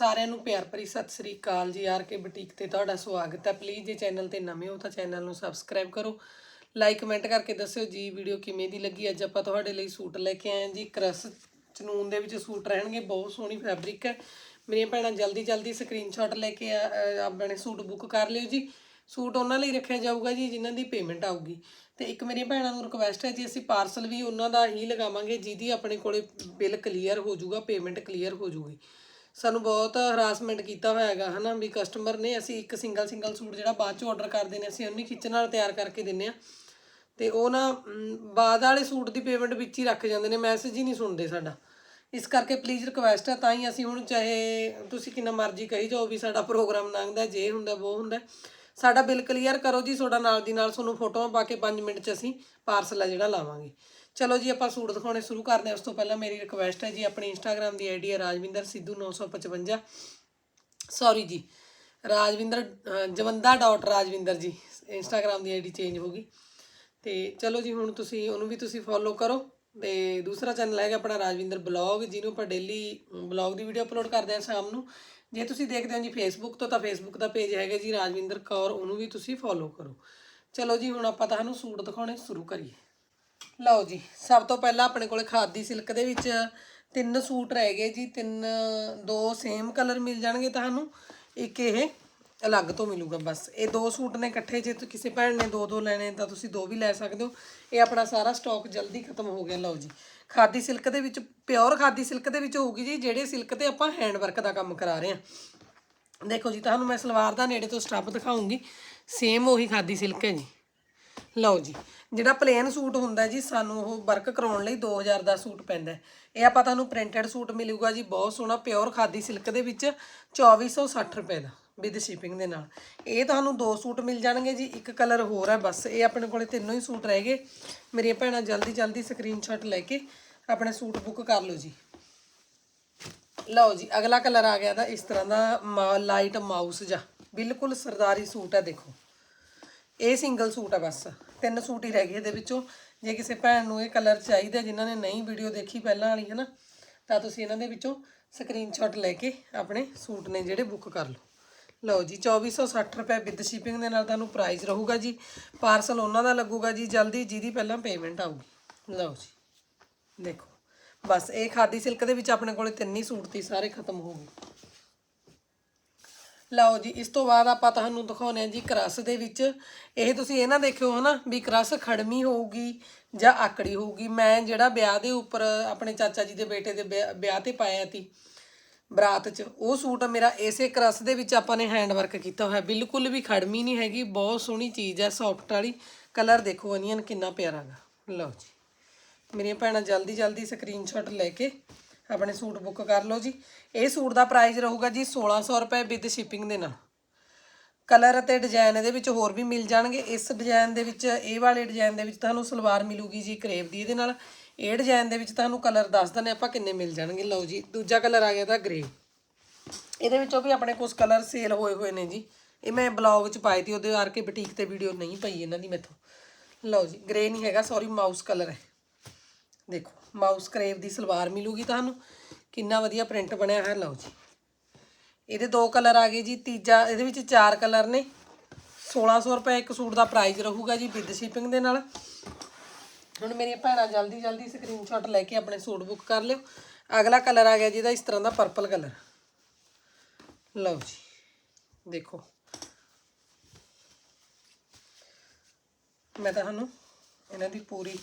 ਸਾਰਿਆਂ ਨੂੰ ਪਿਆਰ ਭਰੀ ਸਤਿ ਸ੍ਰੀ ਅਕਾਲ ਜੀ, ਆਰ ਕੇ ਬੁਟੀਕ ਤੇ ਤੁਹਾਡਾ ਸਵਾਗਤ ਹੈ। ਪਲੀਜ਼ ਜੇ ਚੈਨਲ ਤੇ ਨਵੇਂ ਹੋ ਤਾਂ ਚੈਨਲ ਨੂੰ ਸਬਸਕ੍ਰਾਈਬ ਕਰੋ। ਲਾਈਕ ਕਮੈਂਟ ਕਰਕੇ ਦੱਸਿਓ ਜੀ ਵੀਡੀਓ ਕਿਵੇਂ ਦੀ ਲੱਗੀ। ਅੱਜ ਆਪਾਂ ਤੁਹਾਡੇ ਲਈ ਸੂਟ ਲੈ ਕੇ ਆਏ ਹਾਂ ਜੀ। ਕਰਸ ਚਨੂਨ ਦੇ ਵਿੱਚ ਸੂਟ ਰਹਿਣਗੇ, ਬਹੁਤ ਸੋਹਣੀ ਫੈਬਰਿਕ ਹੈ। ਮੇਰੀਆਂ ਭੈਣਾਂ ਜਲਦੀ ਜਲਦੀ ਸਕਰੀਨਸ਼ਾਟ ਲੈ ਕੇ ਆਪਣੇ ਸੂਟ ਬੁੱਕ ਕਰ ਲਿਓ ਜੀ। ਸੂਟ ਉਹਨਾਂ ਲਈ ਰੱਖਿਆ ਜਾਊਗਾ ਜੀ, ਜਿਨ੍ਹਾਂ ਦੀ ਪੇਮੈਂਟ ਆਊਗੀ। ਤੇ ਇੱਕ ਮੇਰੀਆਂ ਭੈਣਾਂ ਨੂੰ ਰਿਕੁਐਸਟ ਹੈ ਜੀ, ਅਸੀਂ ਪਾਰਸਲ ਵੀ ਉਹਨਾਂ ਦਾ ਹੀ ਲਗਾਵਾਂਗੇ, ਜਿਹਦੀ ਆਪਣੇ ਕੋਲੇ ਬਿੱਲ ਕਲੀਅਰ ਹੋ ਜਾਊਗਾ ਪੇਮੈਂਟ ਕਲੀਅਰ ਹੋ ਜਾਊਗੀ। ਸਾਨੂੰ ਬਹੁਤ ਹਰਾਸਮੈਂਟ ਕੀਤਾ ਹੋਇਆ ਹੈਗਾ, ਹਨਾ, ਵੀ ਕਸਟਮਰ ਨੇ ਅਸੀਂ ਇੱਕ ਸਿੰਗਲ ਸਿੰਗਲ ਸੂਟ ਜਿਹੜਾ ਬਾਅਦ ਚ ਆਰਡਰ ਕਰਦੇ ਨੇ ਅਸੀਂ ਉਹਨੂੰ ਖਿੱਚ ਨਾਲ ਤਿਆਰ ਕਰਕੇ ਦਿੰਨੇ ਆ ਤੇ ਉਹ ਨਾ ਬਾਅਦ ਵਾਲੇ ਸੂਟ ਦੀ ਪੇਮੈਂਟ ਵਿੱਚ ਹੀ ਰੱਖ ਜਾਂਦੇ ਨੇ ਮੈਸੇਜ ਹੀ ਨਹੀਂ ਸੁਣਦੇ ਸਾਡਾ। ਇਸ ਕਰਕੇ ਪਲੀਜ਼ ਰਿਕੁਐਸਟ ਹੈ ਤਾਂ ਹੀ ਅਸੀਂ ਹੁਣ ਚਾਹੇ ਤੁਸੀਂ ਕਿੰਨਾ ਮਰਜ਼ੀ ਕਹੀ ਜਾਓ ਵੀ ਸਾਡਾ ਪ੍ਰੋਗਰਾਮ ਲੰਘਦਾ, ਜੇ ਹੁੰਦਾ ਉਹ ਹੁੰਦਾ। ਸਾਡਾ ਬਿੱਲ ਕਲੀਅਰ ਕਰੋ ਜੀ, ਤੁਹਾਡਾ ਨਾਲ ਦੀ ਨਾਲ ਤੁਹਾਨੂੰ ਫੋਟੋਆਂ ਪਾ ਕੇ 5 ਮਿੰਟ 'ਚ ਅਸੀਂ ਪਾਰਸਲ ਆ ਜਿਹੜਾ ਲਾਵਾਂਗੇ। ਚਲੋ ਜੀ, ਆਪਾਂ ਸੂਟ ਦਿਖਾਉਣੇ ਸ਼ੁਰੂ ਕਰਦੇ ਹਾਂ। ਉਸ ਤੋਂ ਪਹਿਲਾਂ ਮੇਰੀ ਰਿਕੁਐਸਟ ਹੈ ਜੀ, ਆਪਣੀ ਇੰਸਟਾਗ੍ਰam ਦੀ ਆਈਡੀ ਹੈ ਰਾਜਵਿੰਦਰ ਸਿੱਧੂ 955 ਸੌਰੀ ਜੀ, ਰਾਜਵਿੰਦਰ ਜਵੰਦਾ ਡਾਟ ਰਾਜਵਿੰਦਰ ਜੀ ਇੰਸਟਾਗ੍ਰam ਦੀ ਆਈਡੀ ਚੇਂਜ ਹੋ ਗਈ। ਤੇ ਚਲੋ ਜੀ, ਹੁਣ ਤੁਸੀਂ, ਉਹਨੂੰ ਵੀ ਤੁਸੀਂ ਫੋਲੋ ਕਰੋ। ਤੇ ਦੂਸਰਾ ਚੈਨਲ ਹੈਗਾ ਆਪਣਾ ਰਾਜਵਿੰਦਰ ਬਲੌਗ ਜਿਹਨੂੰ ਆਪਾਂ ਡੇਲੀ ਬਲੌਗ ਦੀ ਵੀਡੀਓ ਅਪਲੋਡ ਕਰਦੇ ਹਾਂ ਸ਼ਾਮ ਨੂੰ। ਜੇ ਤੁਸੀਂ ਦੇਖਦੇ ਹੋ ਜੀ ਫੇਸਬੁੱਕ ਤੋਂ, ਤਾਂ ਫੇਸਬੁੱਕ ਦਾ ਪੇਜ ਹੈਗਾ ਜੀ ਰਾਜਵਿੰਦਰ ਕੌਰ, ਉਹਨੂੰ ਵੀ ਤੁਸੀਂ ਫੋਲੋ ਕਰੋ। ਚਲੋ ਜੀ, ਹੁਣ ਆਪਾਂ ਤੁਹਾਨੂੰ ਸੂਟ ਦਿਖਾਉਣੇ ਸ਼ੁਰੂ ਕਰੀਏ। ਲਓ ਜੀ, ਸਭ ਤੋਂ ਪਹਿਲਾਂ ਆਪਣੇ ਕੋਲੇ ਖਾਦੀ ਸਿਲਕ ਦੇ ਵਿੱਚ ਤਿੰਨ ਸੂਟ ਰਹਿ ਗਏ ਜੀ, ਤਿੰਨ, ਦੋ ਸੇਮ ਕਲਰ ਮਿਲ ਜਾਣਗੇ ਤੁਹਾਨੂੰ, ਇੱਕ ਇਹ ਅਲੱਗ ਤੋਂ ਮਿਲੂਗਾ ਬਸ। ਇਹ ਦੋ ਸੂਟ ਨੇ ਇਕੱਠੇ, ਜੇ ਤੁਸੀਂ ਕਿਸੇ ਭੈਣ ਨੇ ਦੋ ਦੋ ਲੈਣੇ ਤਾਂ ਤੁਸੀਂ ਦੋ ਵੀ ਲੈ ਸਕਦੇ ਹੋ। ਇਹ ਆਪਣਾ ਸਾਰਾ ਸਟਾਕ ਜਲਦੀ ਖਤਮ ਹੋ ਗਿਆ, ਲਓ ਜੀ। ਖਾਦੀ ਸਿਲਕ ਦੇ ਵਿੱਚ ਪਿਓਰ ਖਾਦੀ ਸਿਲਕ ਦੇ ਵਿੱਚ ਹੋਊਗੀ ਜੀ, ਜਿਹੜੇ ਸਿਲਕ ਤੇ ਆਪਾਂ ਹੈਂਡ ਵਰਕ ਦਾ ਕੰਮ ਕਰਾ ਰਹੇ ਹਾਂ। ਦੇਖੋ ਜੀ, ਤੁਹਾਨੂੰ ਮੈਂ ਸਲਵਾਰ ਦਾ ਨੇੜੇ ਤੋਂ ਸਟੱਪ ਦਿਖਾਉਂਗੀ। ਸੇਮ ਉਹੀ ਖਾਦੀ ਸਿਲਕ ਹੈ ਜੀ। ਲਓ ਜੀ, ਜਿਹੜਾ ਪਲੇਨ ਸੂਟ ਹੁੰਦਾ ਜੀ, ਸਾਨੂੰ ਉਹ ਵਰਕ ਕਰਾਉਣ ਲਈ 2000 ਦਾ ਸੂਟ ਪੈਂਦਾ ਇਹ ਆਪਾਂ ਤੁਹਾਨੂੰ ਪ੍ਰਿੰਟਡ ਸੂਟ ਮਿਲੂਗਾ ਜੀ, ਬਹੁਤ ਸੋਹਣਾ ਪਿਓਰ ਖਾਦੀ ਸਿਲਕ ਦੇ ਵਿੱਚ 2460 ਰੁਪਏ ਦਾ ਵਿਦ ਸ਼ਿਪਿੰਗ ਦੇ ਨਾਲ। ਇਹ ਤੁਹਾਨੂੰ ਦੋ ਸੂਟ ਮਿਲ ਜਾਣਗੇ ਜੀ, ਇੱਕ ਕਲਰ ਹੋਰ ਹੈ ਬਸ, ਇਹ ਆਪਣੇ ਕੋਲੇ ਤਿੰਨੋਂ ਹੀ ਸੂਟ ਰਹਿ ਗਏ। ਮੇਰੀਆਂ ਭੈਣਾਂ ਜਲਦੀ ਜਲਦੀ ਸਕਰੀਨਸ਼ਾਟ ਲੈ ਕੇ ਆਪਣੇ ਸੂਟ ਬੁੱਕ ਕਰ ਲਓ ਜੀ। ਲਓ ਜੀ, ਅਗਲਾ ਕਲਰ ਆ ਗਿਆ ਦਾ ਇਸ ਤਰ੍ਹਾਂ ਦਾ ਲਾਈਟ ਮਾਊਸ ਜਾਂ ਬਿਲਕੁਲ ਸਰਦਾਰੀ ਸੂਟ ਹੈ, ਦੇਖੋ। ਇਹ ਸਿੰਗਲ ਸੂਟ ਆ ਬਸ। ਤਿੰਨ ਸੂਟ ਹੀ ਰਹਿ ਗਏ ਇਹਦੇ ਵਿੱਚੋਂ। ਜੇ ਕਿਸੇ ਭੈਣ ਨੂੰ ਇਹ ਕਲਰ ਚਾਹੀਦਾ, ਜਿਨ੍ਹਾਂ ਨੇ ਨਹੀਂ ਵੀਡੀਓ ਦੇਖੀ ਪਹਿਲਾਂ ਵਾਲੀ ਹੈ ਨਾ ਤਾਂ ਤੁਸੀਂ ਇਹਨਾਂ ਦੇ ਵਿੱਚੋਂ ਸਕਰੀਨਸ਼ਾਟ ਲੈ ਕੇ ਆਪਣੇ ਸੂਟ ਨੇ ਜਿਹੜੇ ਬੁੱਕ ਕਰ ਲਓ। ਲਓ ਜੀ 2460 ਰੁਪਏ ਵਿਦ ਸ਼ਿਪਿੰਗ ਦੇ ਨਾਲ ਤੁਹਾਨੂੰ ਪ੍ਰਾਈਸ ਰਹੂਗਾ ਜੀ। ਪਾਰਸਲ ਉਹਨਾਂ ਦਾ ਲੱਗੂਗਾ ਜੀ ਜਲਦੀ, ਜਿਹਦੀ ਪਹਿਲਾਂ ਪੇਮੈਂਟ ਆਊਗੀ। ਲਓ ਜੀ, ਦੇਖੋ। ਬਸ ਇਹ ਖਾਦੀ ਸਿਲਕ ਦੇ ਵਿੱਚ ਆਪਣੇ ਕੋਲੇ ਤਿੰਨ ਹੀ ਸੂਟ ਤੀ ਸਾਰੇ ਖਤਮ ਹੋ ਗਏ। ਲਓ ਜੀ, ਇਸ ਤੋਂ ਬਾਅਦ ਆਪਾਂ ਤੁਹਾਨੂੰ ਦਿਖਾਉਨੇ ਆ ਜੀ ਕਰਸ ਦੇ ਵਿੱਚ। ਇਹ ਤੁਸੀਂ ਇਹ ਨਾ ਦੇਖਿਓ ਹਨਾ ਵੀ ਕਰਸ ਖੜਮੀ ਹੋਊਗੀ ਜਾਂ ਆਕੜੀ ਹੋਊਗੀ। ਮੈਂ ਜਿਹੜਾ ਵਿਆਹ ਦੇ ਉੱਪਰ ਆਪਣੇ ਚਾਚਾ ਜੀ ਦੇ ਬੇਟੇ ਦੇ ਵਿਆਹ ਵਿਆਹ ਤੇ ਪਾਇਆ ਤੀ ਬਰਾਤ 'ਚ, ਉਹ ਸੂਟ ਮੇਰਾ ਇਸੇ ਕ੍ਰਸ ਦੇ ਵਿੱਚ ਆਪਾਂ ਨੇ ਹੈਂਡ ਵਰਕ ਕੀਤਾ ਹੋਇਆ। ਬਿਲਕੁਲ ਵੀ ਖੜਮੀ ਨਹੀਂ ਹੈਗੀ, ਬਹੁਤ ਸੋਹਣੀ ਚੀਜ਼ ਹੈ ਸੌਫਟ ਵਾਲੀ। ਕਲਰ ਦੇਖੋ ਅਨੀਅਨ ਕਿੰਨਾ ਪਿਆਰਾ ਗਾ ਲਓ ਜੀ, ਮੇਰੀਆਂ ਭੈਣਾਂ ਜਲਦੀ ਜਲਦੀ ਸਕਰੀਨਸ਼ਾਟ ਲੈ ਕੇ ਆਪਣੇ ਸੂਟ ਬੁੱਕ ਕਰ ਲਓ ਜੀ। ਇਹ ਸੂਟ ਦਾ ਪ੍ਰਾਈਸ ਰਹੂਗਾ ਜੀ 1600 ਰੁਪਏ ਵਿਦ ਸ਼ਿਪਿੰਗ ਦੇ ਨਾਲ। ਕਲਰ ਅਤੇ ਡਿਜ਼ਾਈਨ ਇਹਦੇ ਵਿੱਚ ਹੋਰ ਵੀ ਮਿਲ ਜਾਣਗੇ। ਇਸ ਡਿਜ਼ਾਈਨ ਦੇ ਵਿੱਚ, ਇਹ ਵਾਲੇ ਡਿਜ਼ਾਈਨ ਦੇ ਵਿੱਚ ਤੁਹਾਨੂੰ ਸਲਵਾਰ ਮਿਲੂਗੀ ਜੀ ਕਰੇਪ ਦੀ ਇਹਦੇ ਨਾਲ। ਇਹ ਡਿਜ਼ਾਈਨ ਦੇ ਵਿੱਚ ਤੁਹਾਨੂੰ ਕਲਰ ਦੱਸ ਦਿੰਦੇ ਆਪਾਂ ਕਿੰਨੇ ਮਿਲ ਜਾਣਗੇ। ਲਓ ਜੀ, ਦੂਜਾ ਕਲਰ ਆ ਗਿਆ ਤਾਂ ਗ੍ਰੇ ਇਹਦੇ ਵਿੱਚੋਂ ਵੀ ਆਪਣੇ ਕੁਝ ਕਲਰ ਸੇਲ ਹੋਏ ਹੋਏ ਨੇ ਜੀ। ਇਹ ਮੈਂ ਬਲੌਗ 'ਚ ਪਾਈ ਤੀ ਉਹਦੇ ਆਰ ਕੇ ਬੁਟੀਕ ਤੇ ਵੀਡੀਓ ਨਹੀਂ ਪਈ ਇਹਨਾਂ ਦੀ ਮੈਥੋਂ। ਲਓ ਜੀ ਗ੍ਰੇ ਨਹੀਂ ਹੈਗਾ ਸੌਰੀ ਮਾਊਸ ਕਲਰ ਹੈ। ਦੇਖੋ ਮਾਊਸ ਕਰੇਵ ਦੀ ਸਲਵਾਰ ਮਿਲੂਗੀ ਤੁਹਾਨੂੰ। ਕਿੰਨਾ ਵਧੀਆ ਪ੍ਰਿੰਟ ਬਣਿਆ ਹੈ ਲਓ ਜੀ। ਇਹਦੇ ਦੋ ਕਲਰ ਆ ਗਏ ਜੀ, ਤੀਜਾ, ਇਹਦੇ ਵਿੱਚ ਚਾਰ ਕਲਰ ਨੇ। 1600 ਰੁਪਏ ਇੱਕ ਸੂਟ ਦਾ ਪ੍ਰਾਈਸ ਰਹੂਗਾ ਜੀ ਵਿਦ ਸ਼ਿਪਿੰਗ ਦੇ ਨਾਲ। ਹੁਣ ਮੇਰੀਆਂ ਭੈਣਾਂ ਜਲਦੀ ਜਲਦੀ ਸਕਰੀਨਸ਼ਾਟ ਲੈ ਕੇ ਆਪਣੇ ਸੂਟ ਬੁੱਕ ਕਰ ਲਿਓ। ਅਗਲਾ ਕਲਰ ਆ ਗਿਆ ਜਿਹਦਾ ਇਸ ਤਰ੍ਹਾਂ ਦਾ ਪਰਪਲ ਕਲਰ ਲਓ ਜੀ, ਦੇਖੋ। ਮੈਂ ਤੁਹਾਨੂੰ ਇਹਨਾਂ ਦੀ ਪੂਰੀ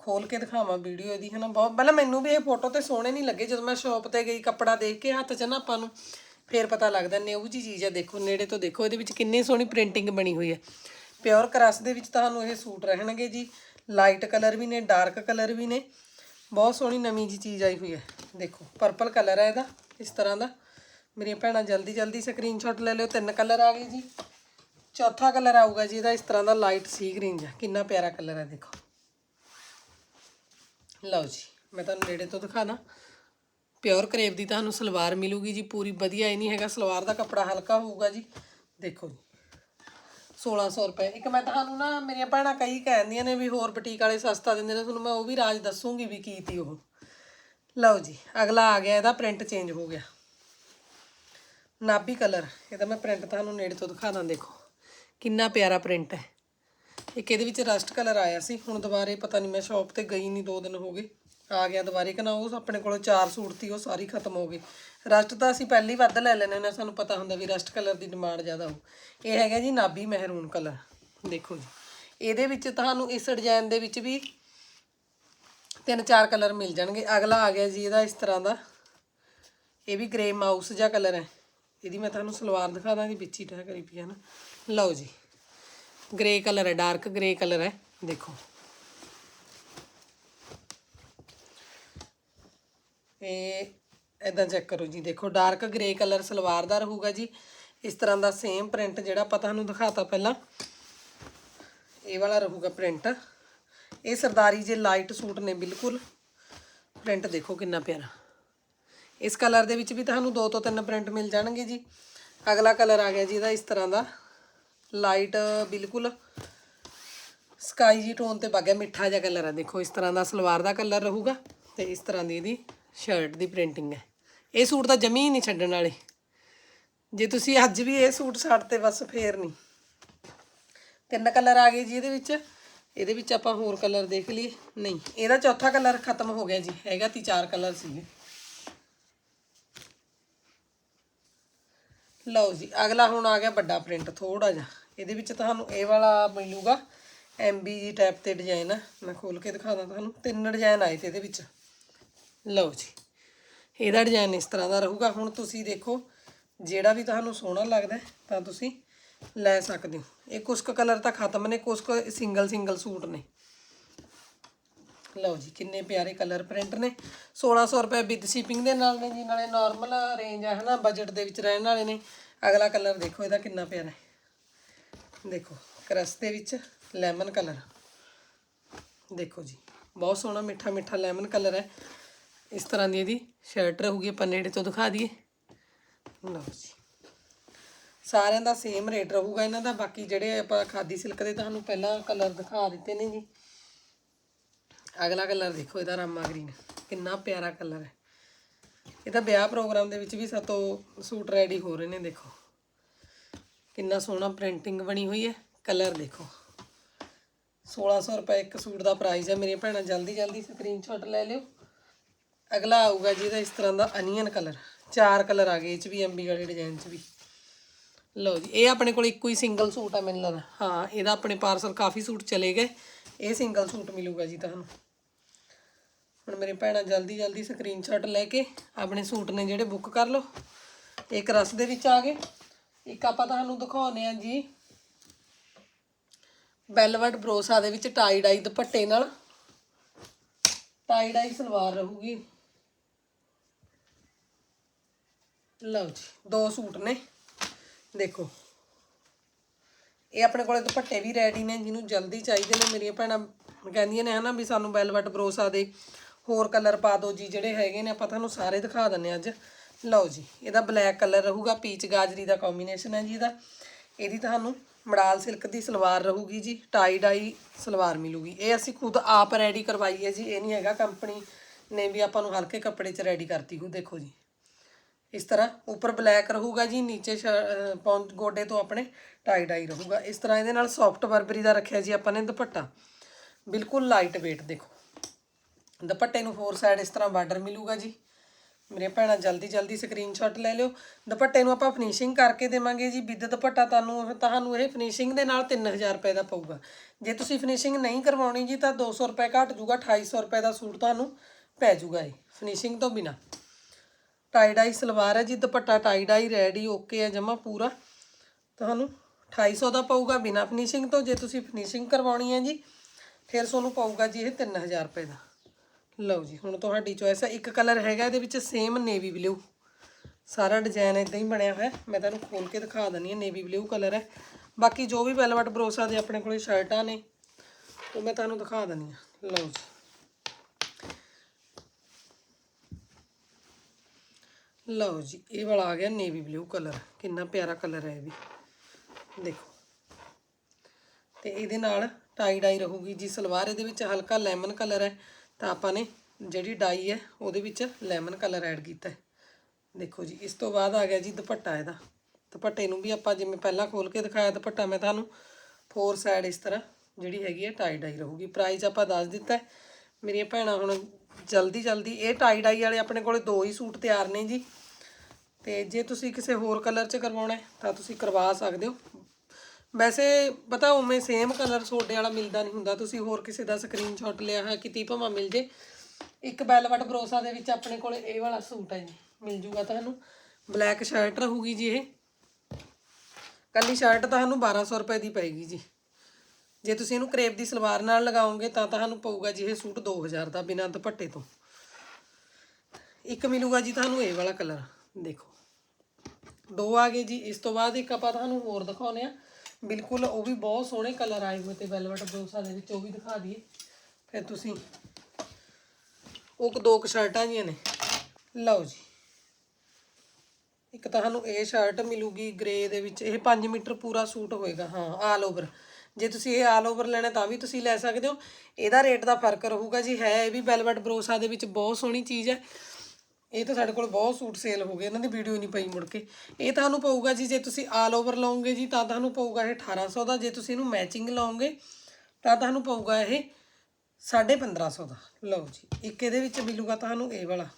ਖੋਲ ਕੇ ਦਿਖਾਵਾਂ ਵੀਡੀਓ ਇਹਦੀ, ਹਨਾ, ਬਹੁਤ, ਪਹਿਲਾਂ ਮੈਨੂੰ ਵੀ ਇਹ ਫੋਟੋ ਤੇ ਸੋਹਣੇ ਨਹੀਂ ਲੱਗੇ ਜਦੋਂ ਮੈਂ ਸ਼ਾਪ ਤੇ ਗਈ, ਕੱਪੜਾ ਦੇਖ ਕੇ ਹੱਥ 'ਚ ਨਾ ਆਪਾਂ ਨੂੰ, ਫੇਰ ਪਤਾ ਲੱਗਦਾ ਨਿਊ ਜੀ ਚੀਜ਼ ਹੈ ਦੇਖੋ, ਨੇੜੇ ਤੋਂ ਦੇਖੋ, ਇਹਦੇ ਵਿੱਚ ਕਿੰਨੀ ਸੋਹਣੀ ਪ੍ਰਿੰਟਿੰਗ ਬਣੀ ਹੋਈ ਹੈ ਪਿਓਰ ਕ੍ਰਸ ਦੇ ਵਿੱਚ ਤੁਹਾਨੂੰ ਇਹ ਸੂਟ ਰਹਿਣਗੇ ਜੀ ਲਾਈਟ ਕਲਰ ਵੀ ਨੇ ਡਾਰਕ ਕਲਰ ਵੀ ਨੇ, ਬਹੁਤ ਸੋਹਣੀ ਨਵੀਂ ਜੀ ਚੀਜ਼ ਆਈ ਹੋਈ ਹੈ ਦੇਖੋ ਪਰਪਲ ਕਲਰ ਹੈ ਇਹਦਾ, ਇਸ ਤਰ੍ਹਾਂ ਦਾ। ਮੇਰੀਆਂ ਭੈਣਾਂ ਜਲਦੀ ਜਲਦੀ ਸਕਰੀਨਸ਼ਾਟ ਲੈ ਲਿਓ, ਤਿੰਨ ਕਲਰ ਆ ਗਏ ਜੀ। ਚੌਥਾ ਕਲਰ ਆਊਗਾ ਜੀ, ਇਹਦਾ ਇਸ ਤਰ੍ਹਾਂ ਦਾ ਲਾਈਟ ਸੀ ਗ੍ਰੀਨ ਜਿਹਾ, ਕਿੰਨਾ ਪਿਆਰਾ ਕਲਰ ਹੈ ਦੇਖੋ। ਲਓ ਜੀ, ਮੈਂ ਤੁਹਾਨੂੰ ਨੇੜੇ ਤੋਂ ਦਿਖਾਣਾ। ਪਿਓਰ ਕਰੇਪ ਦੀ ਤੁਹਾਨੂੰ ਸਲਵਾਰ ਮਿਲੂਗੀ ਜੀ, ਪੂਰੀ ਵਧੀਆ, ਇਹ ਨਹੀਂ ਹੈਗਾ ਸਲਵਾਰ ਦਾ ਕੱਪੜਾ ਹਲਕਾ ਹੋਊਗਾ ਜੀ। ਦੇਖੋ ਜੀ 1600 ਰੁਪਏ। ਇੱਕ ਮੈਂ ਤੁਹਾਨੂੰ ਨਾ, ਮੇਰੀਆਂ ਭੈਣਾਂ ਕਈ ਕਹਿੰਦੀਆਂ ਨੇ ਵੀ ਹੋਰ ਬੁਟੀਕ ਵਾਲੇ ਸਸਤਾ ਦਿੰਦੇ ਨੇ, ਤੁਹਾਨੂੰ ਮੈਂ ਉਹ ਵੀ ਰਾਜ ਦੱਸੂਗੀ ਵੀ ਕੀ ਤੀ ਉਹ। ਲਓ ਜੀ, ਅਗਲਾ ਆ ਗਿਆ, ਇਹਦਾ ਪ੍ਰਿੰਟ ਚੇਂਜ ਹੋ ਗਿਆ। ਨਾਭੀ ਕਲਰ, ਇਹਦਾ ਮੈਂ ਪ੍ਰਿੰਟ ਤੁਹਾਨੂੰ ਨੇੜੇ ਤੋਂ ਦਿਖਾ ਦਾਂ ਦੇਖੋ। ਕਿੰਨਾ ਪਿਆਰਾ ਪ੍ਰਿੰਟ ਹੈ। ਇੱਕ ਇਹਦੇ ਵਿੱਚ ਰਸਟ ਕਲਰ ਆਇਆ ਸੀ। ਹੁਣ ਦੁਬਾਰੇ ਪਤਾ ਨਹੀਂ ਮੈਂ ਸ਼ਾਪ ਤੇ ਗਈ ਨਹੀਂ ਦੋ ਦਿਨ ਹੋ ਗਏ। ਆ ਗਿਆ ਦੁਬਾਰੇ ਕਿ ਨਾ ਉਹ ਆਪਣੇ ਕੋਲ ਚਾਰ ਸੂਟ ਸੀ, ਉਹ ਸਾਰੀ ਖਤਮ ਹੋ ਗਏ। ਰਸਟ ਤਾਂ ਅਸੀਂ ਪਹਿਲੀ ਵੱਧ ਲੈ ਲੈਣੇ ਨੇ ਸਾਨੂੰ ਪਤਾ ਹੁੰਦਾ ਵੀ ਰਸਟ ਕਲਰ ਦੀ ਡਿਮਾਂਡ ਜ਼ਿਆਦਾ ਹੋ। ਇਹ ਹੈਗਾ ਜੀ ਨਾਭੀ ਮਹਿਰੂਨ ਕਲਰ, ਦੇਖੋ ਜੀ। ਇਹਦੇ ਵਿੱਚ ਤੁਹਾਨੂੰ ਇਸ ਡਿਜ਼ਾਈਨ ਦੇ ਵਿੱਚ ਵੀ ਤਿੰਨ ਚਾਰ ਕਲਰ ਮਿਲ ਜਾਣਗੇ। ਅਗਲਾ ਆ ਗਿਆ ਜੀ ਇਹਦਾ ਇਸ ਤਰ੍ਹਾਂ ਦਾ। ਇਹ ਵੀ ਗ੍ਰੇ ਮਾਊਸ ਜਿਹਾ ਕਲਰ ਹੈ। ਇਹਦੀ ਮੈਂ ਤੁਹਾਨੂੰ ਸਲਵਾਰ ਦਿਖਾ ਦਾਂਗੀ, ਵਿੱਚ ਹੀ ਟਾ ਕਰੀ ਪਈ ਹੈ ਨਾ। ਲਓ ਜੀ। ਗ੍ਰੇ ਕਲਰ ਹੈ ਡਾਰਕ ਗ੍ਰੇ ਕਲਰ ਹੈ। ਦੇਖੋ। ਇਹ ਇਦਾਂ ਚੈੱਕ ਕਰੋ ਜੀ, ਦੇਖੋ ਡਾਰਕ ਗ੍ਰੇ ਕਲਰ ਸਲਵਾਰ ਦਾ ਰਹੂਗਾ ਜੀ। ਇਸ ਤਰ੍ਹਾਂ ਦਾ ਸੇਮ ਪ੍ਰਿੰਟ ਜਿਹੜਾ ਆਪਾਂ ਤੁਹਾਨੂੰ ਦਿਖਾਤਾ ਪਹਿਲਾਂ, ਇਹ ਵਾਲਾ ਰਹੂਗਾ ਪ੍ਰਿੰਟ ਇਹ ਸਰਦਾਰੀ ਜੇ ਲਾਈਟ ਸੂਟ ਨੇ, ਬਿਲਕੁਲ। ਪ੍ਰਿੰਟ ਦੇਖੋ ਕਿੰਨਾ ਪਿਆਰਾ। ਇਸ ਕਲਰ ਦੇ ਵਿੱਚ ਵੀ ਤੁਹਾਨੂੰ ਦੋ ਤੋਂ ਤਿੰਨ ਪ੍ਰਿੰਟ ਮਿਲ ਜਾਣਗੇ ਜੀ। ਅਗਲਾ ਕਲਰ ਆ ਗਿਆ ਜੀ ਇਹਦਾ, ਇਸ ਤਰ੍ਹਾਂ ਦਾ। ਲਾਈਟ ਬਿਲਕੁਲ ਸਕਾਈ ਜੀ ਟੋਨ ਤੇ ਬਾਗਿਆ ਮਿੱਠਾ ਜਿਹਾ ਕਲਰ ਹੈ ਦੇਖੋ, ਇਸ ਤਰ੍ਹਾਂ ਦਾ ਸਲਵਾਰ ਦਾ ਕਲਰ ਰਹੂਗਾ ਤੇ ਇਸ ਤਰ੍ਹਾਂ ਦੀ ਇਹਦੀ ਸ਼ਰਟ ਦੀ ਪ੍ਰਿੰਟਿੰਗ ਹੈ। ਇਹ ਸੂਟ ਤਾਂ ਜਮੀ ਹੀ ਨਹੀਂ ਛੱਡਣ ਵਾਲੇ। ਜੇ ਤੁਸੀਂ ਅੱਜ ਵੀ ਇਹ ਸੂਟ ਛੱਡ ਤੇ ਬਸ ਫੇਰ ਨਹੀਂ। ਤਿੰਨ ਕਲਰ ਆ ਗਏ ਜੀ ਇਹਦੇ ਵਿੱਚ। ਇਹਦੇ ਵਿੱਚ ਆਪਾਂ ਹੋਰ ਕਲਰ ਦੇਖ ਲਈਏ। ਨਹੀਂ, ਇਹਦਾ ਚੌਥਾ ਕਲਰ ਖਤਮ ਹੋ ਗਿਆ ਜੀ। ਹੈਗਾ ਤੀ ਚਾਰ ਕਲਰ ਸੀਗੇ। ਲਓ ਜੀ, ਅਗਲਾ ਹੁਣ ਆ ਗਿਆ ਵੱਡਾ ਪ੍ਰਿੰਟ ਥੋੜਾ ਜਿਹਾ। ਇਹਦੇ ਵਿੱਚ ਤੁਹਾਨੂੰ ਇਹ ਵਾਲਾ ਮਿਲੂਗਾ ਐਮਬੀ ਜੀ ਟਾਈਪ ਤੇ ਡਿਜ਼ਾਈਨ ਆ। ਮੈਂ ਖੋਲ ਕੇ ਦਿਖਾਦਾ ਤੁਹਾਨੂੰ, ਤਿੰਨ ਡਿਜ਼ਾਈਨ ਆਏ ਤੇ ਇਹਦੇ ਵਿੱਚ। ਲਓ ਜੀ, ਇਹਦਾ ਡਿਜ਼ਾਈਨ ਇਸ ਤਰ੍ਹਾਂ ਦਾ ਰਹੂਗਾ। ਹੁਣ ਤੁਸੀਂ ਦੇਖੋ, ਜਿਹੜਾ ਵੀ ਤੁਹਾਨੂੰ ਸੋਹਣਾ ਲੱਗਦਾ ਤਾਂ ਤੁਸੀਂ ਲੈ ਸਕਦੇ ਹੋ। ਇਹ ਕੁਝ ਕੁ ਕਲਰ ਤਾਂ ਖਤਮ ਨੇ ਕੁਝ ਕੁ ਸਿੰਗਲ ਸਿੰਗਲ ਸੂਟ ਨੇ। ਲਓ ਜੀ, ਕਿੰਨੇ ਪਿਆਰੇ ਕਲਰ ਪ੍ਰਿੰਟ ਨੇ। 1600 ਰੁਪਏ ਵਿਦ ਸ਼ਿਪਿੰਗ ਦੇ ਨਾਲ ਨੇ ਜੀ, ਨਾਲੇ ਨਾਰਮਲ ਰੇਂਜ ਆ ਹਨਾ ਬਜਟ ਦੇ ਵਿੱਚ ਰਹਿਣ ਵਾਲੇ ਨੇ। ਅਗਲਾ ਕਲਰ ਦੇਖੋ, ਇਹਦਾ ਕਿੰਨਾ ਪਿਆਰਾ ਹੈ ਦੇਖੋ ਕਰਸ ਦੇ ਵਿੱਚ ਲੈਮਨ ਕਲਰ ਦੇਖੋ ਜੀ, ਬਹੁਤ ਸੋਹਣਾ, ਮਿੱਠਾ ਮਿੱਠਾ ਲੈਮਨ ਕਲਰ ਹੈ। ਇਸ ਤਰ੍ਹਾਂ ਦੀ ਇਹਦੀ ਸ਼ਰਟ ਰਹੂਗੀ, ਆਪਾਂ ਨੇੜੇ ਤੋਂ ਦਿਖਾ ਦਈਏ। ਲਓ ਜੀ, ਸਾਰਿਆਂ ਦਾ ਸੇਮ ਰੇਟ ਰਹੂਗਾ ਇਹਨਾਂ ਦਾ, ਬਾਕੀ ਜਿਹੜੇ ਆਪਾਂ ਖਾਦੀ ਸਿਲਕ ਦੇ ਤੁਹਾਨੂੰ ਪਹਿਲਾਂ ਕਲਰ ਦਿਖਾ ਦਿੱਤੇ ਨੇ ਜੀ। ਅਗਲਾ ਕਲਰ ਦੇਖੋ, ਇਹਦਾ ਰਾਮਾ ਗ੍ਰੀਨ। ਕਿੰਨਾ ਪਿਆਰਾ ਕਲਰ ਹੈ। ਇਹ ਤਾਂ ਵਿਆਹ ਪ੍ਰੋਗਰਾਮ ਦੇ ਵਿੱਚ ਵੀ ਸਾਤੋਂ ਸੂਟ ਰੈਡੀ ਹੋ ਰਹੇ ਨੇ, ਦੇਖੋ। ਕਿੰਨਾ ਸੋਹਣਾ ਪ੍ਰਿੰਟਿੰਗ ਬਣੀ ਹੋਈ ਹੈ। ਕਲਰ ਦੇਖੋ। 1600 ਰੁਪਏ ਇੱਕ ਸੂਟ ਦਾ ਪ੍ਰਾਈਸ ਹੈ। ਮੇਰੀਆਂ ਭੈਣਾਂ ਜਲਦੀ ਜਲਦੀ ਸਕਰੀਨਸ਼ਾਟ ਲੈ ਲਿਓ। ਅਗਲਾ ਆਊਗਾ ਜੀ ਇਹਦਾ ਇਸ ਤਰ੍ਹਾਂ ਦਾ ਅਨੀਅਨ ਕਲਰ। ਚਾਰ ਕਲਰ ਆ ਗਏ, ਇਹ ਚ ਵੀ ਐਮਬੀ ਵਾਲੇ ਡਿਜ਼ਾਈਨ ਚ ਵੀ। ਲਓ ਜੀ, ਇਹ ਆਪਣੇ ਕੋਲ ਇੱਕੋ ਹੀ ਸਿੰਗਲ ਸੂਟ ਆ ਮੈਨੂੰ ਲੱਗਦਾ। ਹਾਂ, ਇਹਦਾ ਆਪਣੇ ਪਾਰਸਲ ਕਾਫੀ ਸੂਟ ਚਲੇ ਗਏ। ਇਹ ਸਿੰਗਲ ਸੂਟ ਮਿਲੂਗਾ ਜੀ ਤੁਹਾਨੂੰ। ਹੁਣ ਮੇਰੇ ਭੈਣਾਂ ਜਲਦੀ ਜਲਦੀ ਸਕਰੀਨਸ਼ਾਟ ਲੈ ਕੇ ਆਪਣੇ ਸੂਟ ਨੇ ਜਿਹੜੇ ਬੁੱਕ ਕਰ ਲਓ। ਇੱਕ ਰਸ ਦੇ ਵਿੱਚ ਆ ਗਏ। ਇੱਕ ਆਪਾਂ ਤੁਹਾਨੂੰ ਦਿਖਾਉਨੇ ਆ ਜੀ। ਬੈਲਵਟ ਬਰੋਸਾ ਦੇ ਵਿੱਚ ਟਾਈ ਡਾਈ ਦੁਪੱਟੇ ਨਾਲ। ਟਾਈ ਡਾਈ ਸਲਵਾਰ ਰਹੂਗੀ। ਲਓ ਜੀ, ਦੋ ਸੂਟ ਨੇ। ਦੇਖੋ। ਇਹ ਆਪਣੇ ਕੋਲੇ ਦੁਪੱਟੇ ਵੀ ਰੈਡੀ ਨੇ, ਜਿਹਨੂੰ ਜਲਦੀ ਚਾਹੀਦੇ ਨੇ, ਮੇਰੀਆਂ ਭੈਣਾਂ ਕਹਿੰਦੀਆਂ ਨੇ ਹਨਾ ਵੀ ਸਾਨੂੰ ਬੈਲਵਟ ਬਰੋਸਾ ਦੇ, ਹੋਰ ਕਲਰ ਪਾ ਦਿਓ ਜੀ, ਜਿਹੜੇ ਹੈਗੇ ਨੇ, ਆਪਾਂ ਤੁਹਾਨੂੰ ਸਾਰੇ ਦਿਖਾ ਦਿੰਨੇ ਅੱਜ। ਲਓ ਜੀ, ਇਹਦਾ ਬਲੈਕ ਕਲਰ ਰਹੂਗਾ ਪੀਚ ਗਾਜਰੀ ਦਾ ਕੰਬੀਨੇਸ਼ਨ ਹੈ ਜੀ ਇਹਦਾ। ਇਹਦੀ ਤੁਹਾਨੂੰ ਮੜਾਲ ਸਿਲਕ ਦੀ ਸਲਵਾਰ ਰਹੂਗੀ ਜੀ ਟਾਈ ਡਾਈ ਸਲਵਾਰ ਮਿਲੂਗੀ। ਇਹ ਅਸੀਂ ਖੁਦ ਆਪ ਰੈਡੀ ਕਰਵਾਈ ਹੈ ਜੀ, ਇਹ ਨਹੀਂ ਹੈਗਾ ਕੰਪਨੀ ਨੇ ਵੀ ਆਪਾਂ ਨੂੰ ਹਲਕੇ ਕੱਪੜੇ 'ਚ ਰੈਡੀ ਕਰਤੀ ਹੋ ਦੇਖੋ ਜੀ। ਇਸ ਤਰ੍ਹਾਂ ਉੱਪਰ ਬਲੈਕ ਰਹੂਗਾ ਜੀ, ਨੀਚੇ ਸ਼- ਅਹ ਗੋਡੇ ਤੋਂ ਆਪਣੇ ਟਾਈ ਡਾਈ ਰਹੂਗਾ। ਇਸ ਤਰ੍ਹਾਂ ਇਹਦੇ ਨਾਲ ਸੌਫਟ ਬਰਬਰੀ ਦਾ ਰੱਖਿਆ ਜੀ ਆਪਾਂ ਨੇ ਦੁਪੱਟਾ। ਬਿਲਕੁਲ ਲਾਈਟ weight ਦੇਖੋ। ਦੁਪੱਟੇ ਨੂੰ ਫੋਰ ਸਾਈਡ ਇਸ ਤਰ੍ਹਾਂ ਬਾਰਡਰ ਮਿਲੂਗਾ ਜੀ। ਮੇਰੇ ਭੈਣਾਂ ਜਲਦੀ ਜਲਦੀ ਸਕਰੀਨਸ਼ਾਟ ਲੈ ਲਿਓ। ਦੁਪੱਟੇ ਨੂੰ ਆਪਾਂ ਫਿਨਿਸ਼ਿੰਗ ਕਰਕੇ ਦੇਵਾਂਗੇ ਜੀ। ਵਿਦ ਦੁਪੱਟਾ ਤੁਹਾਨੂੰ ਤੁਹਾਨੂੰ ਇਹ ਫਿਨਿਸ਼ਿੰਗ ਦੇ ਨਾਲ 3000 ਰੁਪਏ ਦਾ ਪਊਗਾ। ਜੇ ਤੁਸੀਂ ਫਿਨਿਸ਼ਿੰਗ ਨਹੀਂ ਕਰਵਾਉਣੀ ਜੀ ਤਾਂ 200 ਰੁਪਏ ਘੱਟ ਜੂਗਾ 2800 ਰੁਪਏ ਦਾ ਸੂਟ ਤੁਹਾਨੂੰ ਪੈ ਜੂਗਾ ਇਹ। ਫਿਨਿਸ਼ਿੰਗ ਤੋਂ ਬਿਨਾ। ਟਾਈ ਡਾਈ ਸਲਵਾਰ ਹੈ ਜੀ dupatta tie dye ready okay ਹੈ ਜਮਾ ਪੂਰਾ। ਤੁਹਾਨੂੰ 2800 ਦਾ ਪਊਗਾ ਬਿਨਾ ਫਿਨਿਸ਼ਿੰਗ ਤੋਂ, ਜੇ ਤੁਸੀਂ ਫਿਨਿਸ਼ਿੰਗ ਕਰਵਾਉਣੀ ਹੈ ਜੀ, ਫਿਰ ਤੁਹਾਨੂੰ ਪਊਗਾ ਜੀ ਇਹ 3000 ਰੁਪਏ ਦਾ। ਲਓ ਜੀ, ਹੁਣ ਤੁਹਾਡੀ ਚੋਇਸ ਹੈ, ਇੱਕ ਕਲਰ ਹੈਗਾ, ਇਹਦੇ ਵਿੱਚ ਸੇਮ ਨੇਵੀ ਬਲੂ ਸਾਰਾ ਡਿਜ਼ਾਈਨ ਇਦਾਂ ਹੀ ਬਣਿਆ ਹੋਇਆ, ਮੈਂ ਤੁਹਾਨੂੰ ਖੋਲ ਕੇ ਦਿਖਾ ਦਿੰਦੀ ਹਾਂ ਨੇਵੀ ਬਲੂ ਕਲਰ ਹੈ। ਬਾਕੀ ਜੋ ਵੀ ਵੈਲਵਟ ਬਰੋਸਾ ਦੇ ਆਪਣੇ ਕੋਲੇ ਸ਼ਰਟਾਂ ਨੇ, ਉਹ ਮੈਂ ਤੁਹਾਨੂੰ ਦਿਖਾ ਦਿੰਦੀ ਹਾਂ। ਲਓ ਜੀ। ਲਓ ਜੀ, ਇਹ ਵਾਲਾ ਆ ਗਿਆ ਨੇਵੀ ਬਲੂ ਕਲਰ ਕਿੰਨਾ ਪਿਆਰਾ ਕਲਰ ਹੈ ਇਹ ਵੀ। ਦੇਖੋ। ਤੇ ਇਹਦੇ ਨਾਲ ਟਾਈ ਡਾਈ ਰਹੂਗੀ। ਜੀ, ਸਲਵਾਰ ਇਹਦੇ ਵਿੱਚ ਹਲਕਾ ਲੈਮਨ ਕਲਰ ਹੈ, ਤਾਂ ਆਪਾਂ ਨੇ ਜਿਹੜੀ ਡਾਈ ਹੈ, ਉਹਦੇ ਵਿੱਚ ਲੈਮਨ ਕਲਰ ਐਡ ਕੀਤਾ ਦੇਖੋ ਜੀ, ਇਸ ਤੋਂ ਬਾਅਦ ਆ ਗਿਆ ਜੀ ਦੁਪੱਟਾ ਇਹਦਾ। ਦੁਪੱਟੇ ਨੂੰ ਵੀ ਆਪਾਂ ਜਿਵੇਂ ਪਹਿਲਾਂ ਖੋਲ ਕੇ ਦਿਖਾਇਆ ਦੁਪੱਟਾ, ਮੈਂ ਤੁਹਾਨੂੰ ਫੋਰ ਸਾਈਡ ਇਸ ਤਰ੍ਹਾਂ ਜਿਹੜੀ ਹੈਗੀ ਹੈ ਟਾਈ ਡਾਈ ਰਹੂਗੀ। ਪ੍ਰਾਈਸ ਆਪਾਂ ਦੱਸ ਦਿੱਤਾ ਮੇਰੀਆਂ ਭੈਣਾਂ ਹੁਣ ਜਲਦੀ ਜਲਦੀ ਇਹ ਟਾਈ ਡਾਈ ਵਾਲੇ ਆਪਣੇ ਕੋਲੇ ਦੋ ਹੀ ਸੂਟ ਤਿਆਰ ਨੇ ਜੀ। ਤੇ ਜੇ ਤੁਸੀਂ ਕਿਸੇ ਹੋਰ ਕਲਰ 'ਚ ਕਰਵਾਉਣਾ ਤਾਂ ਤੁਸੀਂ ਕਰਵਾ ਸਕਦੇ ਹੋ। ਵੈਸੇ ਪਤਾ, ਉਵੇਂ ਸੇਮ ਕਲਰ ਤੁਹਾਡੇ ਵਾਲਾ ਮਿਲਦਾ ਨਹੀਂ ਹੁੰਦਾ। ਤੁਸੀਂ ਹੋਰ ਕਿਸੇ ਦਾ ਸਕਰੀਨਸ਼ਾਟ ਲਿਆ ਹੈ ਕਿਤੇ ਭਾਵੇਂ ਮਿਲ ਜੇ। ਇੱਕ ਬੈਲਵਟ ਬਰੋਸਾ ਦੇ ਵਿੱਚ ਆਪਣੇ ਕੋਲ ਇਹ ਵਾਲਾ ਸੂਟ ਹੈ ਜੀ, ਮਿਲ ਜੂਗਾ ਤੁਹਾਨੂੰ। ਬਲੈਕ ਸ਼ਰਟ ਰਹੂਗੀ ਜੀ ਇਹ। ਕੱਲੀ ਸ਼ਰਟ ਤੁਹਾਨੂੰ 1200 ਰੁਪਏ ਦੀ ਪਏਗੀ ਜੀ। ਜੇ ਤੁਸੀਂ ਇਹਨੂੰ ਕਰੇਪ ਦੀ ਸਲਵਾਰ ਨਾਲ ਲਗਾਓਗੇ, ਤਾਂ ਤੁਹਾਨੂੰ ਪਊਗਾ ਜੀ ਇਹ ਸੂਟ 2000 ਦਾ ਬਿਨਾਂ ਦੁਪੱਟੇ ਤੋਂ। ਇੱਕ ਮਿਲੂਗਾ ਜੀ ਤੁਹਾਨੂੰ ਇਹ ਵਾਲਾ ਕਲਰ ਦੇਖੋ। ਦੋ ਆ ਗਏ ਜੀ। ਇਸ ਤੋਂ ਬਾਅਦ ਇੱਕ ਆਪਾਂ ਤੁਹਾਨੂੰ ਹੋਰ ਦਿਖਾਉਨੇ ਆ ਬਿਲਕੁਲ ਉਹ ਵੀ ਬਹੁਤ ਸੋਹਣੇ ਕਲਰ ਆਏ ਹੋਏ ਤੇ ਵੈਲਵਟ ਬਰੋਸਾ ਦੇ ਵਿੱਚ, ਉਹ ਵੀ ਦਿਖਾ ਦਈਏ। ਫਿਰ ਤੁਸੀਂ ਉਹ ਕੁ ਦੋ ਕੁ ਸ਼ਰਟਾਂ ਜੀਆਂ ਨੇ। ਲਓ ਜੀ। ਇੱਕ ਤੁਹਾਨੂੰ ਇਹ ਸ਼ਰਟ ਮਿਲੂਗੀ ਗ੍ਰੇ ਦੇ ਵਿੱਚ। ਇਹ 5 ਮੀਟਰ ਪੂਰਾ ਸੂਟ ਹੋਏਗਾ, ਹਾਂ ਆਲ ਓਵਰ ਜੇ ਤੁਸੀਂ ਇਹ ਆਲ ਓਵਰ ਲੈਣਾ ਤਾਂ ਵੀ ਤੁਸੀਂ ਲੈ ਸਕਦੇ ਹੋ। ਇਹਦਾ ਰੇਟ ਦਾ ਫ਼ਰਕ ਰਹੂਗਾ ਜੀ। ਹੈ ਇਹ ਵੀ ਵੈਲਵਟ ਬਰੋਸਾ ਦੇ ਵਿੱਚ ਬਹੁਤ ਸੋਹਣੀ ਚੀਜ਼ ਹੈ। ਇਹ ਤਾਂ ਸਾਡੇ ਕੋਲ ਬਹੁਤ ਸੂਟ ਸੇਲ ਹੋ ਗਏ, ਇਹਨਾਂ ਦੀ ਵੀਡੀਓ ਨਹੀਂ ਪਈ ਮੁੜ ਕੇ। ਇਹ ਤੁਹਾਨੂੰ ਪਊਗਾ ਜੀ, ਜੇ ਤੁਸੀਂ ਆਲ ਓਵਰ ਲਓਗੇ ਜੀ, ਤਾਂ ਤੁਹਾਨੂੰ ਪਊਗਾ ਇਹ 1800 ਦਾ। ਜੇ ਤੁਸੀਂ ਇਹਨੂੰ ਮੈਚਿੰਗ ਲਓਗੇ, ਤਾਂ ਤੁਹਾਨੂੰ ਪਊਗਾ ਇਹ 1550 ਦਾ। ਲਓ ਜੀ, ਇੱਕ ਇਹਦੇ ਵਿੱਚ ਮਿਲੂਗਾ ਤੁਹਾਨੂੰ ਇਹ ਵਾਲਾ।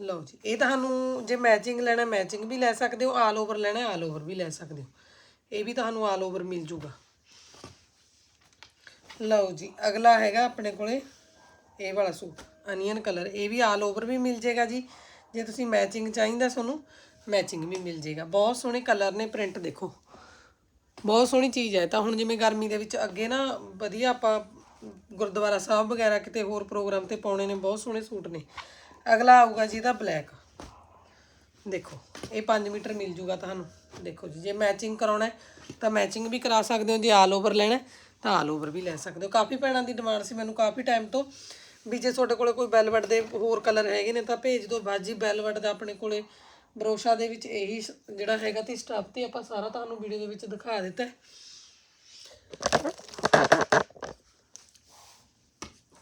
ਲਓ ਜੀ, ਇਹ ਤੁਹਾਨੂੰ ਜੇ ਮੈਚਿੰਗ ਲੈਣਾ ਮੈਚਿੰਗ ਵੀ ਲੈ ਸਕਦੇ ਹੋ ਆਲ ਓਵਰ ਲੈਣਾ ਆਲ ਓਵਰ ਵੀ ਲੈ ਸਕਦੇ ਹੋ। ਇਹ ਵੀ ਤੁਹਾਨੂੰ ਆਲ ਓਵਰ ਮਿਲ ਜੂਗਾ। ਲਓ ਜੀ, ਅਗਲਾ ਹੈਗਾ ਆਪਣੇ ਕੋਲੇ ਇਹ ਵਾਲਾ ਸੂਟ। ਅਨੀਅਨ ਕਲਰ, ਇਹ ਵੀ ਆਲ ਓਵਰ ਵੀ ਮਿਲ ਜੇਗਾ ਜੀ। ਜੇ ਤੁਸੀਂ ਮੈਚਿੰਗ ਚਾਹੀਦਾ ਤੁਹਾਨੂੰ ਮੈਚਿੰਗ ਵੀ ਮਿਲ ਜੇਗਾ। ਬਹੁਤ ਸੋਹਣੇ ਕਲਰ ਨੇ ਪ੍ਰਿੰਟ ਦੇਖੋ। ਬਹੁਤ ਸੋਹਣੀ ਚੀਜ਼ ਹੈ। ਤਾਂ ਹੁਣ ਜਿਵੇਂ ਗਰਮੀ ਦੇ ਵਿੱਚ ਅੱਗੇ ਨਾ ਵਧੀਆ ਆਪਾਂ ਗੁਰਦੁਆਰਾ ਸਾਹਿਬ ਵਗੈਰਾ ਕਿਤੇ ਹੋਰ ਪ੍ਰੋਗਰਾਮ ਤੇ ਪਾਉਣੇ ਨੇ, ਬਹੁਤ ਸੋਹਣੇ ਸੂਟ ਨੇ। ਅਗਲਾ ਆਊਗਾ ਜੀ ਇਹਦਾ ਬਲੈਕ ਦੇਖੋ, ਇਹ 5 ਮੀਟਰ ਮਿਲ ਜੂਗਾ ਤੁਹਾਨੂੰ। ਦੇਖੋ ਜੀ, ਜੇ ਮੈਚਿੰਗ ਕਰਾਉਣਾ ਤਾਂ ਮੈਚਿੰਗ ਵੀ ਕਰਾ ਸਕਦੇ ਹੋ। ਜੇ ਆਲ ਓਵਰ ਲੈਣਾ ਤਾਂ ਆਲ ਓਵਰ ਵੀ ਲੈ ਸਕਦੇ ਹੋ। ਕਾਫੀ ਭੈਣਾਂ ਦੀ ਡਿਮਾਂਡ ਸੀ ਮੈਨੂੰ ਕਾਫੀ ਟਾਈਮ ਤੋਂ। ਵੀ ਜੇ ਤੁਹਾਡੇ ਕੋਲੇ ਕੋਈ ਵੈਲਵਟ ਦੇ ਹੋਰ ਕਲਰ ਹੈਗੇ ਨੇ ਤਾਂ ਭੇਜ ਦਿਓ। ਬਾਜੀ ਵੈਲਵਟ ਦਾ ਆਪਣੇ ਕੋਲੇ ਬਰੋਸ਼ਾ ਦੇ ਵਿੱਚ ਇਹੀ ਜਿਹੜਾ ਹੈਗਾ ਤੇ ਸਟਾਫ ਤੇ ਆਪਾਂ ਸਾਰਾ ਤੁਹਾਨੂੰ ਵੀਡੀਓ ਦੇ ਵਿੱਚ ਦਿਖਾ ਦਿੱਤਾ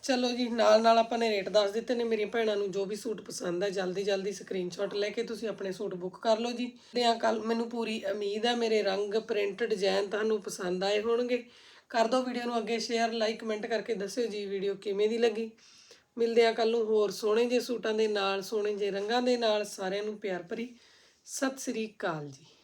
ਚਲੋ ਜੀ, ਨਾਲ ਨਾਲ ਆਪਾਂ ਨੇ ਰੇਟ ਦੱਸ ਦਿੱਤੇ ਨੇ। ਮੇਰੀਆਂ ਭੈਣਾਂ ਨੂੰ ਜੋ ਵੀ ਸੂਟ ਪਸੰਦ ਹੈ, ਜਲਦੀ ਜਲਦੀ ਸਕਰੀਨਸ਼ਾਟ ਲੈ ਕੇ ਤੁਸੀਂ ਆਪਣੇ ਸੂਟ ਬੁੱਕ ਕਰ ਲਓ ਜੀ। ਤੇ ਆ ਕੱਲ ਮੈਨੂੰ ਪੂਰੀ ਉਮੀਦ ਹੈ, ਮੇਰੇ ਰੰਗ ਪ੍ਰਿੰਟ ਡਿਜ਼ਾਈਨ ਤੁਹਾਨੂੰ ਪਸੰਦ ਆਏ ਹੋਣਗੇ। ਕਰ ਦਿਓ ਵੀਡੀਓ ਨੂੰ ਅੱਗੇ ਸ਼ੇਅਰ ਲਾਈਕ ਕਮੈਂਟ ਕਰਕੇ ਦੱਸਿਓ ਜੀ ਵੀਡੀਓ ਕਿਵੇਂ ਦੀ ਲੱਗੀ। ਮਿਲਦੇ ਆ ਕੱਲ ਨੂੰ ਹੋਰ ਸੋਹਣੇ ਜੇ ਸੂਟਾਂ ਦੇ ਨਾਲ, ਸੋਹਣੇ ਜੇ ਰੰਗਾਂ ਦੇ ਨਾਲ ਸਾਰਿਆਂ ਨੂੰ ਪਿਆਰ ਭਰੀ। ਸਤਿ ਸ੍ਰੀ ਅਕਾਲ ਜੀ।